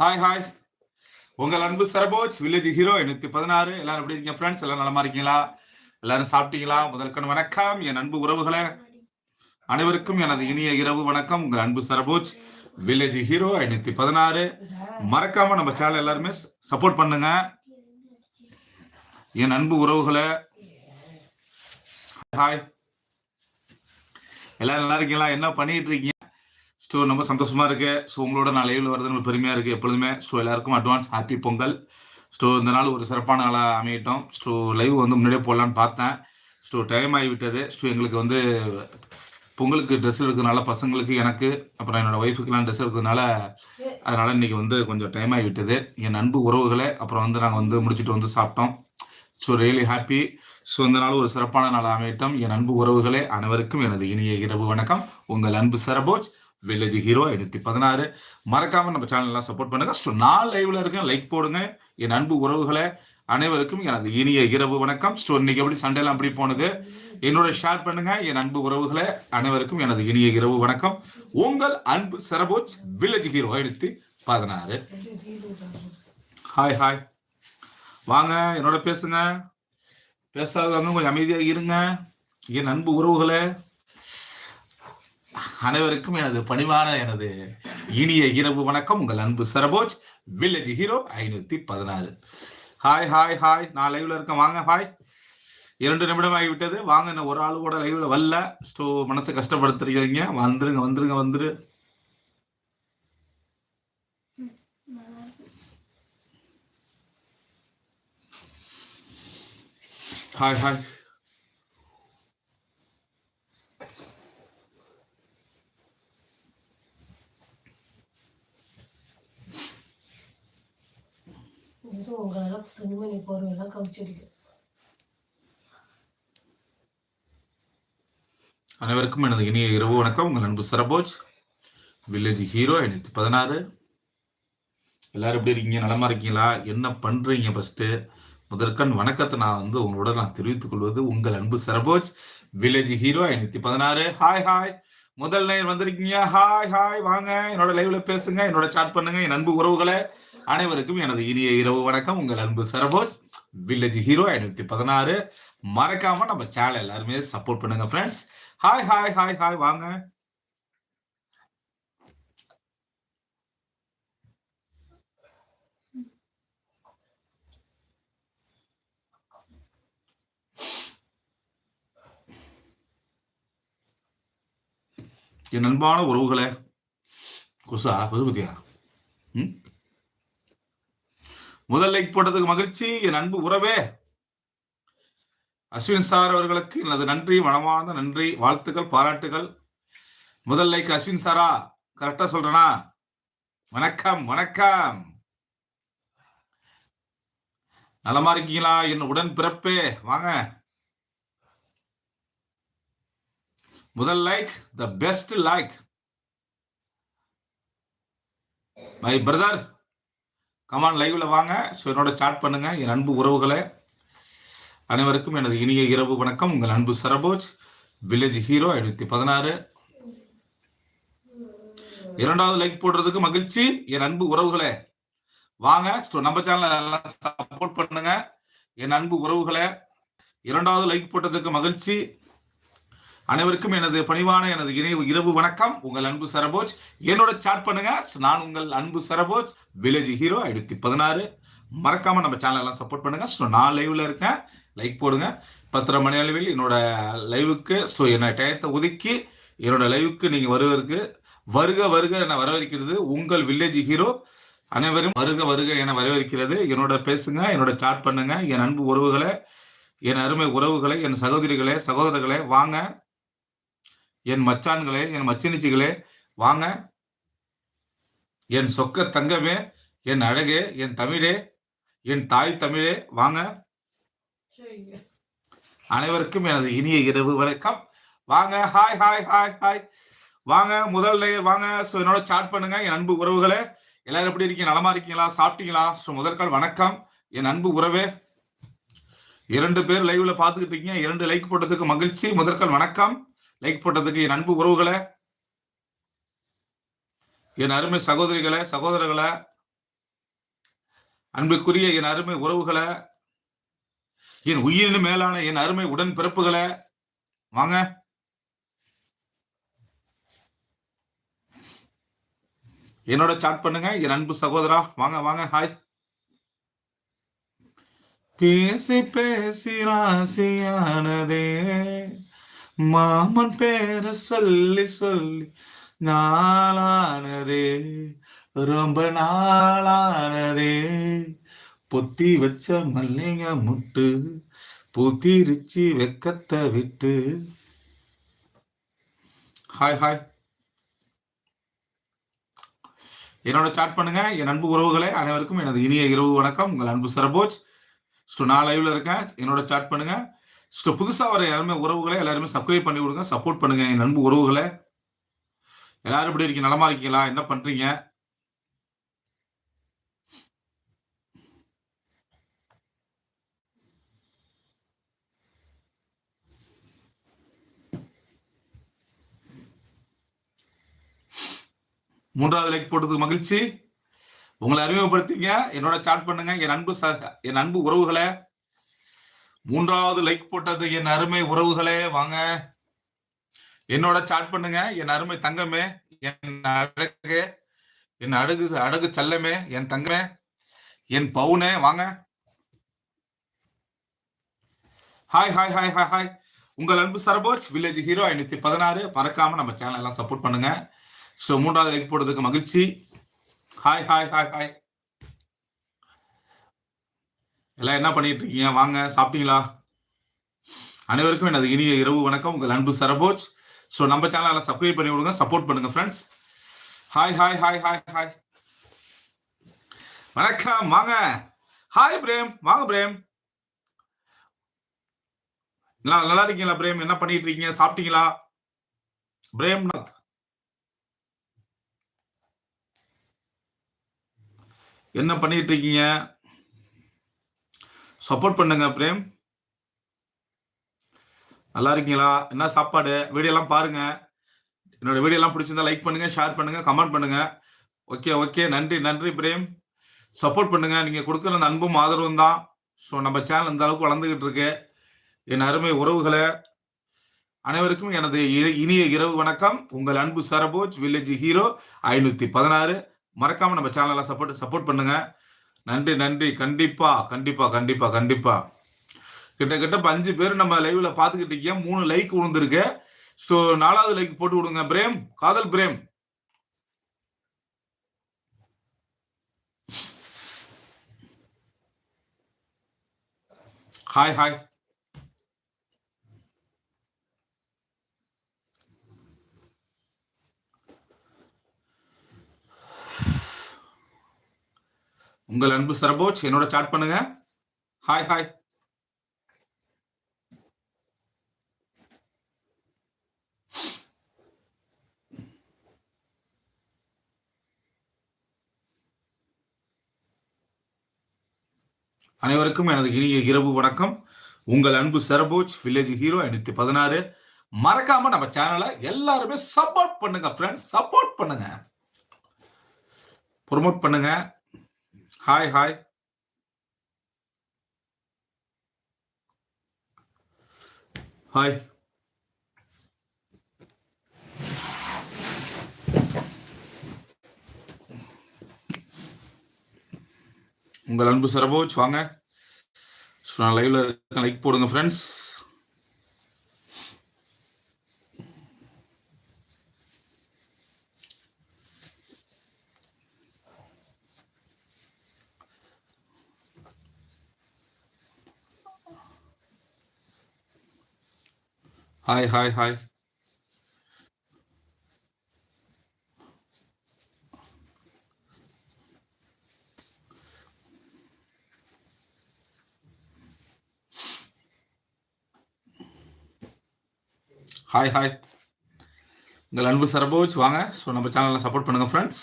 Hi hi உங்கள் அன்பு Serfoji village hero எண்ணூத்தி பதினாறு. எல்லாரும் எப்படி இருக்கீங்க ஃப்ரெண்ட்ஸ் எல்லாம் நலமா இருக்கீங்களா? எல்லாரும் சாப்பிட்டீங்களா? முதற்கண் வணக்கம். என் அன்பு உறவுகளே. அனைவருக்கும் எனது இனிய இரவு வணக்கம். உங்கள் அன்பு சரபோஜ் வில்லேஜ் ஹீரோ ஐநூத்தி பதினாறு. மறக்காம நம்ம சேனல் எல்லாருமே சப்போர்ட் பண்ணுங்க. என் அன்பு உறவுகளை. ஹாய் எல்லாரும் நல்லா இருக்கீங்களா? என்ன பண்ணிட்டு இருக்கீங்க? ஸோ ரொம்ப சந்தோஷமா இருக்கு. ஸோ உங்களோட நான் லைவ்ல வரது ரொம்ப பெருமையா இருக்கு எப்பொழுதுமே. ஸோ எல்லாருக்கும் அட்வான்ஸ் ஹாப்பி பொங்கல். ஸோ இந்த நாள் ஒரு சிறப்பான நாளாக அமையட்டும். ஸோ லைவ் வந்து முன்னாடியே போடலான்னு பார்த்தேன். ஸோ டைம் ஆகிவிட்டது. ஸோ எங்களுக்கு வந்து பொங்கலுக்கு ட்ரெஸ் எடுக்கிறதுனால பசங்களுக்கு எனக்கு அப்புறம் என்னோட ஒய்ஃபுக்கெல்லாம் ட்ரெஸ் எடுக்கிறதுனால அதனால இன்னைக்கு வந்து கொஞ்சம் டைம் ஆகிவிட்டது. என் அன்பு உறவுகளை அப்புறம் வந்து நாங்கள் வந்து முடிச்சுட்டு வந்து சாப்பிட்டோம். ஸோ ரியலி ஹாப்பி ஸோ இந்த நாள் ஒரு சிறப்பான நாள் அமையட்டும். என் அன்பு உறவுகளே அனைவருக்கும் எனது இனிய இரவு வணக்கம். உங்கள் அன்பு சரபோஜ். வில்லேஜ் ஹீரோ ஐநூத்தி பதினாறு. மறக்காம நம்ம சேனல்லாம் சப்போர்ட் பண்ணுங்க. ஸோ நான் லைவ்ல இருக்கேன். லைக் போடுங்க. என் அன்பு உறவுகளை அனைவருக்கும் எனது இனிய இரவு வணக்கம். ஸோ இன்னைக்கு எப்படி சண்டேலாம் அப்படி போனது என்னோட ஷேர் பண்ணுங்க. என் அன்பு உறவுகளை அனைவருக்கும் எனது இனிய இரவு வணக்கம். உங்கள் அன்பு சரபோஜ் வில்லேஜ் ஹீரோ ஐநூத்தி பதினாறு. ஹாய் ஹாய் வாங்க என்னோட பேசுங்க. பேசாதவங்க கொஞ்சம் அமைதியாக இருங்க. என் அன்பு உறவுகளே அனைவருக்கும் எனது பணிவான எனது இனிய இரவு வணக்கம். உங்கள் அன்பு சரபோஜ் வில்லேஜ் ஹீரோ ஐநூத்தி பதினாறு. ஹாய் ஹாய் ஹாய் நான் லைவ்ல இருக்கேன். வாங்க ஹாய் இரண்டு நிமிடம் ஆகிவிட்டது வாங்க என்ன ஒரு ஆளு கூட லைவ்ல வரல. ஸ்டோ மனசை கஷ்டப்படுத்துறீங்க. வந்துருங்க வந்துருங்க வந்துரு. ஹாய் ஹாய் போர்வையெல்லாம் அனைவருக்கும் எனது இனிய இரவு வணக்கம். உங்கள் அன்பு சரபோஜ். வில்லேஜ் ஹீரோ எனக்கு பதினாறு. எல்லாரும் எப்படி இருக்கீங்க? நலமா இருக்கீங்களா? என்ன பண்றீங்க ஃபர்ஸ்ட் முதற்கண் வணக்கத்தை நான் வந்து உங்களோட நான் தெரிவித்துக் கொள்வது உங்கள் அன்பு சரபோஜ். வில்லேஜ் ஹீரோ ஐநூத்தி பதினாறு. ஹாய் ஹாய் முதல் நேர் வந்திருக்கீங்க. ஹாய் ஹாய் வாங்க. என்னோட லைவ்ல பேசுங்க. என்னோட சாட் பண்ணுங்க. என் அன்பு உறவுகளை அனைவருக்கும் எனது இனிய இரவு வணக்கம். உங்கள் அன்பு சரபோஸ் வில்லேஜ் ஹீரோ ஐநூத்தி பதினாறு. மறக்காம நம்ம சேனல் எல்லாருமே சப்போர்ட் பண்ணுங்க friends hi hi hi hi வாங்க. என் அன்பான உறவுகளை குசா குசுபதியா ம்? முதல் லைக் போட்டதுக்கு மகிழ்ச்சி. என் அன்பு உறவே. அஸ்வின் சார் அவர்களுக்கு எனது நன்றி மனமார்ந்த நன்றி வாழ்த்துக்கள் பாராட்டுகள் முதல் லைக் அஸ்வின் சாரா. கரெக்டா சொல்றனா? வணக்கம் வணக்கம். நலமா இருக்கீங்களா? என் உடன் பிறப்பே. வாங்க. முதல் like the best like. My brother come on லைவ்ல வாங்க. ஸோ என்னோட சாட் பண்ணுங்க. என் அன்பு உறவுகளை. அனைவருக்கும் எனது இனிய இரவு வணக்கம். உங்கள் அன்பு சரபோஜ் வில்லேஜ் ஹீரோ ஐநூத்தி பதினாறு. இரண்டாவது லைக் போடுறதுக்கு மகிழ்ச்சி. என் அன்பு உறவுகளே வாங்க. ஸோ நம்ம சேனல் சப்போர்ட் பண்ணுங்க. என் அன்பு உறவுகளை இரண்டாவது லைக் போட்டதுக்கு மகிழ்ச்சி. அனைவருக்கும் எனது பணிவான எனது இணைவு இரவு வணக்கம். உங்கள் அன்பு சரபோஜ். என்னோட சாட் பண்ணுங்க. நான் உங்கள் அன்பு சரபோஜ். வில்லேஜ் ஹீரோ ஐநூத்தி பதினாறு. மறக்காம நம்ம சேனல்லாம் சப்போர்ட் பண்ணுங்க. ஸோ நான் லைவ்ல இருக்கேன். லைக் போடுங்க. பத்தரை மணி அளவில் என்னோட லைவுக்கு ஸோ என்ன டயத்தை ஒதுக்கி என்னோட லைவுக்கு நீங்க வருவதற்கு வருக வருக என வரவேற்கிறது உங்கள் வில்லேஜ் ஹீரோ அனைவரும் வருக வருக என வரவேற்கிறது. என்னோட பேசுங்க என்னோட சாட் பண்ணுங்க. என் அன்பு உறவுகளை என் அருமை உறவுகளை என் சகோதரிகளே சகோதரர்களே வாங்க. என் மச்சான்களே என் மச்சினிச்சிகளே வாங்க. என் சொக்க தங்கமே என் அழகே என் தமிழே என் தாய் தமிழே வாங்க. அனைவருக்கும் எனது இனிய இரவு வணக்கம். வாங்க ஹாய் ஹாய் ஹாய் ஹாய் வாங்க முதல் லேயர் வாங்க. ஸோ என்னோட சாட் பண்ணுங்க என் அன்பு உறவுகளே. எல்லாரும் எப்படி இருக்கீங்க? நலமா இருக்கீங்களா? சாப்பிட்டீங்களா? ஸோ முதற்கால் வணக்கம். என் அன்பு உறவே. இரண்டு பேர் லைவ்ல பார்த்துக்கிட்டு இருக்கீங்க. இரண்டு லைக் போட்டதுக்கு மகிழ்ச்சி. முதற்கால் வணக்கம். லைக் போட்டதுக்கு என் அன்பு உறவுகளை என் அருமை சகோதரிகளை சகோதரர்களை அன்புக்குரிய என் அருமை உறவுகளை என் உயிரினு மேலான என் அருமை உடன் பிறப்புகளை வாங்க. என்னோட சாட் பண்ணுங்க என் அன்பு சகோதரா வாங்க வாங்க ஹாய் பேசி பேசி ராசியானதே. மாமன் பேர சொல்லி சொல்லி நாளானதே. ரொம்ப நாளானதே. பொத்தி வச்ச மல்லிகை முட்டு புத்திருச்சி வெக்கத்தை விட்டு. ஹாய் ஹாய் என்னோட சாட் பண்ணுங்க. என் அன்பு உறவுகளே அனைவருக்கும் எனது இனிய இரவு வணக்கம். உங்கள் அன்பு சரபோஜ். ஸோ நான் லைவ்ல இருக்கேன். என்னோட சாட் பண்ணுங்க. ஸோ புதுசாக வர எல்லாருமே உறவுகளை எல்லாருமே சப்ஸ்கிரைப் பண்ணி கொடுங்க சப்போர்ட் பண்ணுங்க. என் நண்பு உறவுகளை. எல்லாரும் இப்படி இருக்கீங்க? நலமா இருக்கீங்களா? என்ன பண்றீங்க? மூன்றாவது லைக் போட்டதுக்கு மகிழ்ச்சி. உங்களை அறிமுகப்படுத்திங்க. என்னோட சாட் பண்ணுங்க. என் அன்பு என் அன்பு உறவுகளை. மூன்றாவது லைக் போட்டது என் அருமை உறவுகளே வாங்க. என்னோட சாட் பண்ணுங்க. என் அருமை தங்கமே என் அழகு என் அழகு அழகு செல்லமே என் தங்கமே என் பவுனே வாங்க. Hi hi hi hi hi உங்கள் அன்பு சரபோஜ் வில்லேஜ் ஹீரோ ஐநூத்தி பதினாறு. மறக்காம நம்ம சேனல் எல்லாம் சப்போர்ட் பண்ணுங்க. ஸோ மூன்றாவது லைக் போட்டதுக்கு மகிழ்ச்சி. ஹாய் ஹாய் ஹாய் ஹாய் எல்லாம் என்ன பண்ணிட்டு இருக்கீங்க வாங்க சாப்பிட்டீங்களா? அனைவருக்கும் எனது இனிய இரவு வணக்கம். உங்கள் அன்பு சரபோஜ். ஸோ நம்ம சேனலை சப்ஸ்கிரைப் பண்ணி விடுங்க சப்போர்ட் பண்ணுங்க friends hi hi hi hi hi வணக்கம் வாங்க. ஹாய் பிரேம். வாங்க பிரேம். நல்லா நல்லா இருக்கீங்களா பிரேம்? என்ன பண்ணிட்டு இருக்கீங்க சாப்பிட்டீங்களா? பிரேம்நாத். என்ன பண்ணிட்டு இருக்கீங்க சப்போர்ட் பண்ணுங்க பிரேம். நல்லா இருக்கீங்களா என்ன சாப்பாடு? வீடியோ எல்லாம் பாருங்க. என்னோட வீடியோலாம் பிடிச்சிருந்தா லைக் பண்ணுங்க ஷேர் பண்ணுங்க கமெண்ட் பண்ணுங்க. ஓகே ஓகே நன்றி நன்றி பிரேம். சப்போர்ட் பண்ணுங்க. நீங்க கொடுக்குற அந்த அன்பும் ஆதரவும் தான். ஸோ நம்ம சேனல் இந்த அளவுக்கு வளர்ந்துகிட்டு இருக்கு. என் அருமை உறவுகளை அனைவருக்கும் எனது இ- இனிய இரவு வணக்கம். உங்கள் அன்பு சரபோஜ் வில்லேஜ் ஹீரோ ஐநூத்தி பதினாறு. மறக்காம நம்ம சேனலை சப்போர்ட் சப்போர்ட் பண்ணுங்க. நன்றி நன்றி. கண்டிப்பா கண்டிப்பா கண்டிப்பா கண்டிப்பா. கிட்டத்தட்ட இப்ப அஞ்சு பேர் நம்ம லைவ்ல பாத்துக்கிட்டு இருக்கீங்க. மூணு லைக் விழுந்திருக்கு ஸோ நாலாவது லைக் போட்டு விடுங்க. பிரேம் காதல் பிரேம். ஹாய் ஹாய் உங்கள் அன்பு சரபோஜ் என்னோட சாட் பண்ணுங்க. ஹாய் ஹாய் அனைவருக்கும் எனது இனிய இரவு வணக்கம். உங்கள் அன்பு சரபோஜ் வில்லேஜ் ஹீரோ ஐநூத்தி பதினாறு. மறக்காம நம்ம சேனலை எல்லாருமே சப்போர்ட் பண்ணுங்க ஃப்ரெண்ட்ஸ் சப்போர்ட் பண்ணுங்க. ப்ரொமோட் பண்ணுங்க. ஹாய் ஹாய் ஹாய் உங்கள் அன்பு சரபோஜ் வாங்க. நான் லைவ்ல லைக் போடுங்க friends hi hi hi hi hi உங்கள் அன்பு சரபோஜ் வாங்க ஸோ நம்ம சேனலில் சப்போர்ட் பண்ணுங்க ஃப்ரெண்ட்ஸ்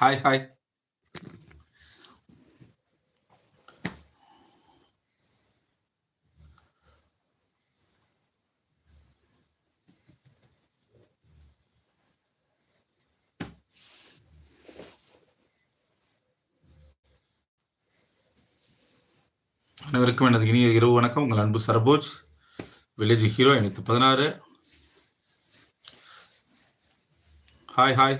ஹாய் ஹாய் அனைவருக்கும் எனது இனிய இரவு வணக்கம். உங்கள் அன்பு சரபோஜ் வில்லேஜ் ஹீரோ எனக்கு பதினாறு. Hi hi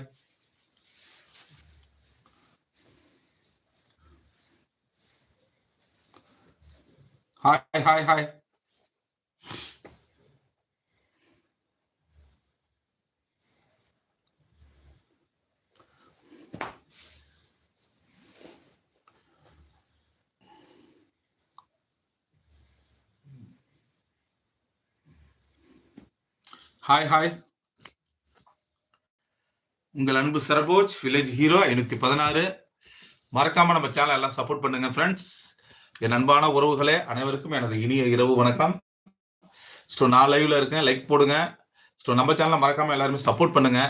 hi hi hi hi hi உங்கள் அன்பு சரபோஜ் வில்லேஜ் ஹீரோ ஐநூத்தி பதினாறு. மறக்காம நம்ம சேனல் எல்லாம் சப்போர்ட் பண்ணுங்க ஃப்ரெண்ட்ஸ் என் அன்பான உறவுகளே அனைவருக்கும் எனது இனிய இரவு வணக்கம். ஸோ நான் லைவ்ல இருக்கேன். லைக் போடுங்க. ஸோ நம்ம சேனலை மறக்காம எல்லாருமே சப்போர்ட் பண்ணுங்க.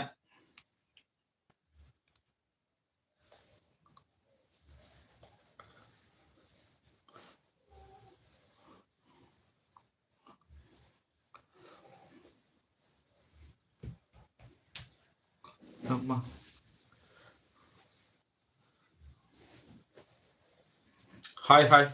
ஆமா. ஹாய் ஹாய்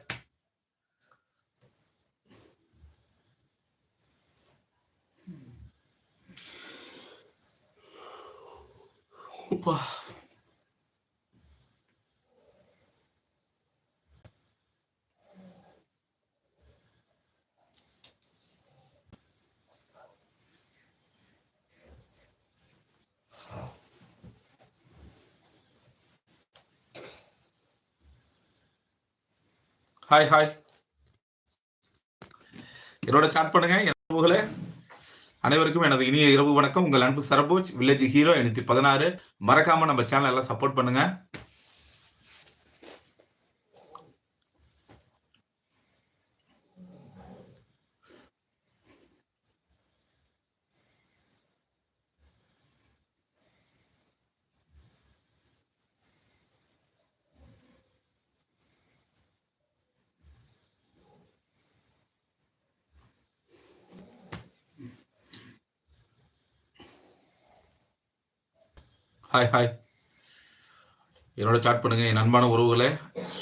ஹாய் ஹாய் என்னோட சாட் பண்ணுங்க. உறவுகளே அனைவருக்கும் எனது இனிய இரவு வணக்கம். உங்கள் அன்பு சரபோஜ் வில்லேஜ் ஹீரோ எண்ணூத்தி பதினாறு. மறக்காம நம்ம சேனல் எல்லாம் சப்போர்ட் பண்ணுங்க. ஹாய் ஹாய் என்னோட சாட் பண்ணுங்க என் அன்பான உறவுகளே.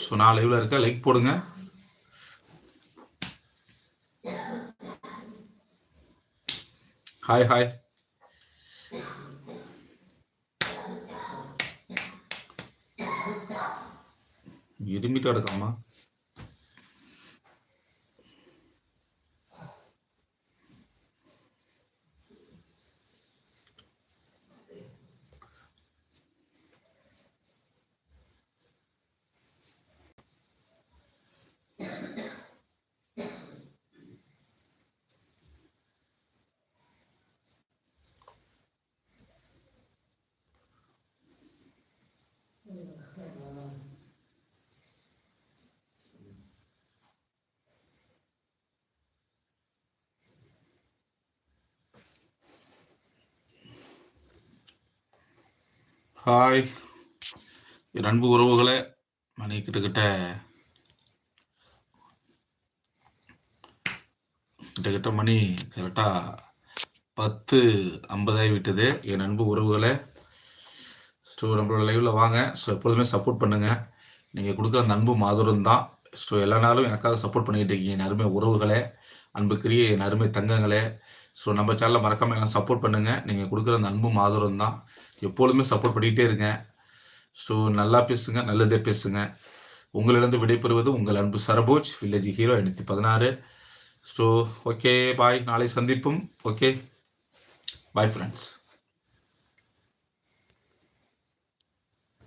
ஸோ நான் லைவ்ல இருக்க லைக் போடுங்க. ஹாய் ஹாய் இருமிட்டு எடுக்காமா ஹாய். என் அன்பு உறவுகளே மணி கிட்டக்கிட்ட கிட்டக்கிட்ட மணி கரெக்டாக பத்து ஐம்பதாகி விட்டது. என் அன்பு உறவுகளை ஸோ நம்மளோட லைவில் வாங்க. ஸோ எப்பொழுதுமே சப்போர்ட் பண்ணுங்கள் நீங்கள் கொடுக்குற அந்த அன்பு மாதுரம் தான். ஸோ எல்லா நாளும் எனக்காக சப்போர்ட் பண்ணிக்கிட்டு இருக்கீங்க. என் அருமை உறவுகளே அன்புக்குரிய என் அருமை தங்கங்களே. ஸோ நம்ம சேனலில் மறக்காமல் எல்லாம் சப்போர்ட் பண்ணுங்கள் நீங்கள் கொடுக்குற அந்த அன்பு மாதுரம் தான். எப்பொழுதுமே சப்போர்ட் பண்ணிகிட்டே இருங்க. ஸோ நல்லா பேசுங்க நல்லதே பேசுங்க. உங்களிடந்து விடைபெறுவது உங்கள் அன்பு சரபோஜ் வில்லேஜ் ஹீரோ எண்ணூற்றி பதினாறு. ஸோ ஓகே பாய் நாளை சந்திப்போம். Okay bye friends